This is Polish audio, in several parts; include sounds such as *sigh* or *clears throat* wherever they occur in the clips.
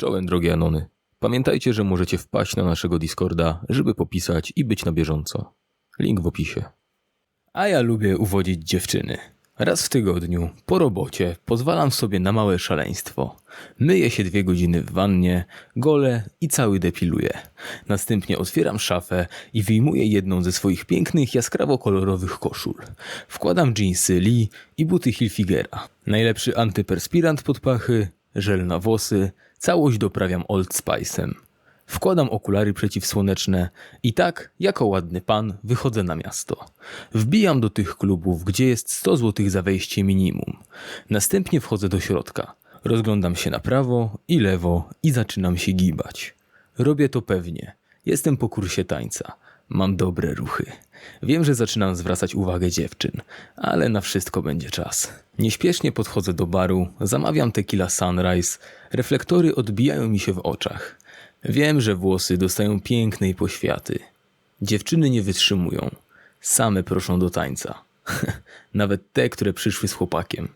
Czołem drogie Anony. Pamiętajcie, że możecie wpaść na naszego Discorda, żeby popisać i być na bieżąco. Link w opisie. A ja lubię uwodzić dziewczyny. Raz w tygodniu, po robocie, pozwalam sobie na małe szaleństwo. Myję się dwie godziny w wannie, gole i cały depiluję. Następnie otwieram szafę i wyjmuję jedną ze swoich pięknych, jaskrawo-kolorowych koszul. Wkładam dżinsy Lee i buty Hilfigera. Najlepszy antyperspirant pod pachy, żel na włosy, całość doprawiam Old Spice'em. Wkładam okulary przeciwsłoneczne i tak, jako ładny pan, wychodzę na miasto. Wbijam do tych klubów, gdzie jest 100 zł za wejście minimum. Następnie wchodzę do środka. Rozglądam się na prawo i lewo i zaczynam się gibać. Robię to pewnie. Jestem po kursie tańca. Mam dobre ruchy. Wiem, że zaczynam zwracać uwagę dziewczyn, ale na wszystko będzie czas. Nieśpiesznie podchodzę do baru, zamawiam tequila Sunrise, reflektory odbijają mi się w oczach. Wiem, że włosy dostają pięknej poświaty. Dziewczyny nie wytrzymują. Same proszą do tańca. *laughs* Nawet te, które przyszły z chłopakiem.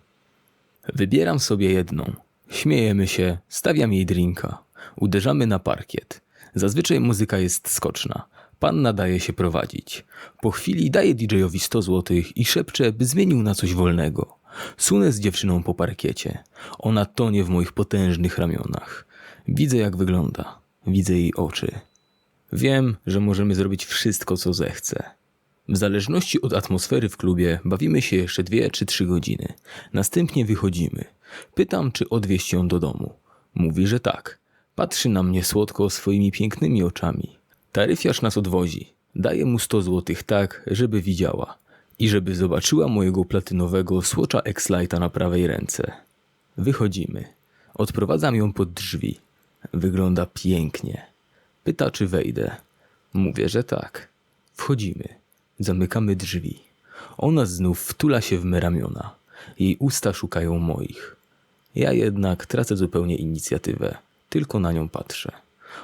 Wybieram sobie jedną. Śmiejemy się, stawiam jej drinka. Uderzamy na parkiet. Zazwyczaj muzyka jest skoczna. Pan nadaje się prowadzić. Po chwili daje DJ-owi 100 zł i szepcze, by zmienił na coś wolnego. Sunę z dziewczyną po parkiecie. Ona tonie w moich potężnych ramionach. Widzę, jak wygląda. Widzę jej oczy. Wiem, że możemy zrobić wszystko, co zechce. W zależności od atmosfery w klubie bawimy się jeszcze dwie czy trzy godziny. Następnie wychodzimy. Pytam, czy odwieźć ją do domu. Mówi, że tak. Patrzy na mnie słodko swoimi pięknymi oczami. Taryfiarz nas odwozi. Daje mu 100 złotych tak, żeby widziała. I żeby zobaczyła mojego platynowego słocza X-Lighta na prawej ręce. Wychodzimy. Odprowadzam ją pod drzwi. Wygląda pięknie. Pyta, czy wejdę. Mówię, że tak. Wchodzimy. Zamykamy drzwi. Ona znów wtula się w me ramiona. Jej usta szukają moich. Ja jednak tracę zupełnie inicjatywę. Tylko na nią patrzę.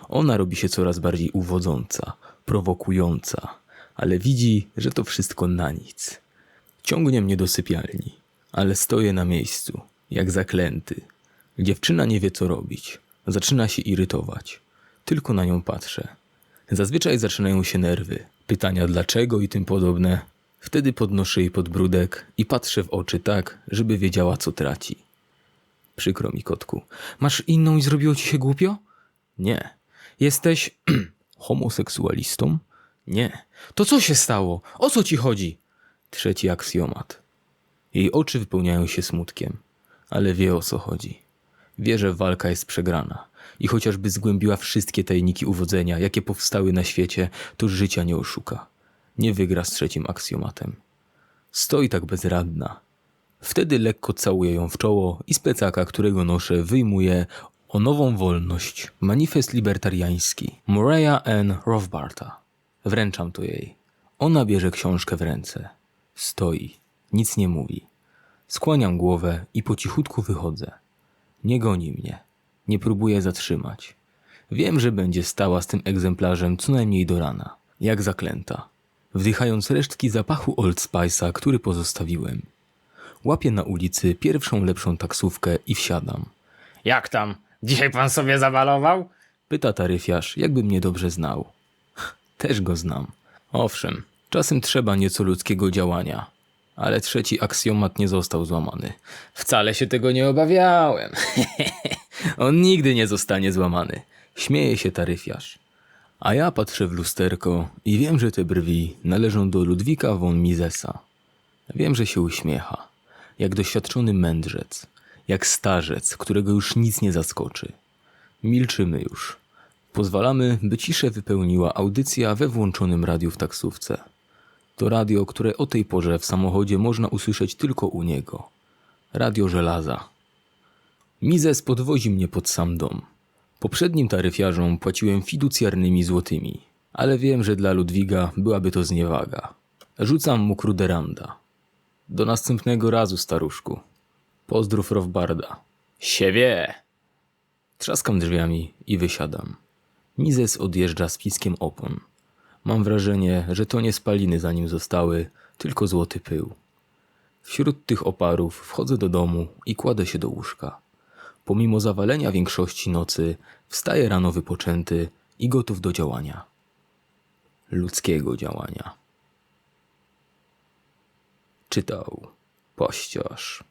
Ona robi się coraz bardziej uwodząca, prowokująca, ale widzi, że to wszystko na nic. Ciągnie mnie do sypialni, ale stoję na miejscu, jak zaklęty. Dziewczyna nie wie, co robić. Zaczyna się irytować. Tylko na nią patrzę. Zazwyczaj zaczynają się nerwy, pytania dlaczego i tym podobne. Wtedy podnoszę jej podbródek i patrzę w oczy tak, żeby wiedziała, co traci. Przykro mi, kotku. Masz inną i zrobiło ci się głupio? Nie. Jesteś *clears throat* homoseksualistą? Nie. To co się stało? O co ci chodzi? Trzeci aksjomat. Jej oczy wypełniają się smutkiem, ale wie o co chodzi. Wie, że walka jest przegrana i chociażby zgłębiła wszystkie tajniki uwodzenia, jakie powstały na świecie, to życia nie oszuka. Nie wygra z trzecim aksjomatem. Stoi tak bezradna. Wtedy lekko całuję ją w czoło i z plecaka, którego noszę, wyjmuję o nową wolność. Manifest libertariański. Murraya N. Rothbarta. Wręczam to jej. Ona bierze książkę w ręce. Stoi. Nic nie mówi. Skłaniam głowę i po cichutku wychodzę. Nie goni mnie. Nie próbuje zatrzymać. Wiem, że będzie stała z tym egzemplarzem co najmniej do rana. Jak zaklęta. Wdychając resztki zapachu Old Spice'a, który pozostawiłem. Łapię na ulicy pierwszą lepszą taksówkę i wsiadam. Jak tam? Dzisiaj pan sobie zabalował? Pyta taryfiarz, jakby mnie dobrze znał. *laughs* Też go znam. Owszem, czasem trzeba nieco ludzkiego działania. Ale trzeci aksjomat nie został złamany. Wcale się tego nie obawiałem. *laughs* On nigdy nie zostanie złamany. Śmieje się taryfiarz. A ja patrzę w lusterko i wiem, że te brwi należą do Ludwika von Misesa. Wiem, że się uśmiecha. Jak doświadczony mędrzec. Jak starzec, którego już nic nie zaskoczy. Milczymy już. Pozwalamy, by ciszę wypełniła audycja we włączonym radiu w taksówce. To radio, które o tej porze w samochodzie można usłyszeć tylko u niego. Radio żelaza. Mizes podwozi mnie pod sam dom. Poprzednim taryfiarzom płaciłem fiducjarnymi złotymi, ale wiem, że dla Ludwiga byłaby to zniewaga. Rzucam mu kruderanda. Do następnego razu, staruszku. Pozdrów Rowbarda. Siebie. Trzaskam drzwiami i wysiadam. Mizes odjeżdża z piskiem opon. Mam wrażenie, że to nie spaliny za nim zostały, tylko złoty pył. Wśród tych oparów wchodzę do domu i kładę się do łóżka. pomimo zawalenia większości nocy, wstaje rano wypoczęty i gotów do działania. Ludzkiego działania. Czytał pościosz.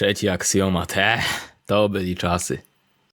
Trzeci aksjomat, eh, to byli czasy.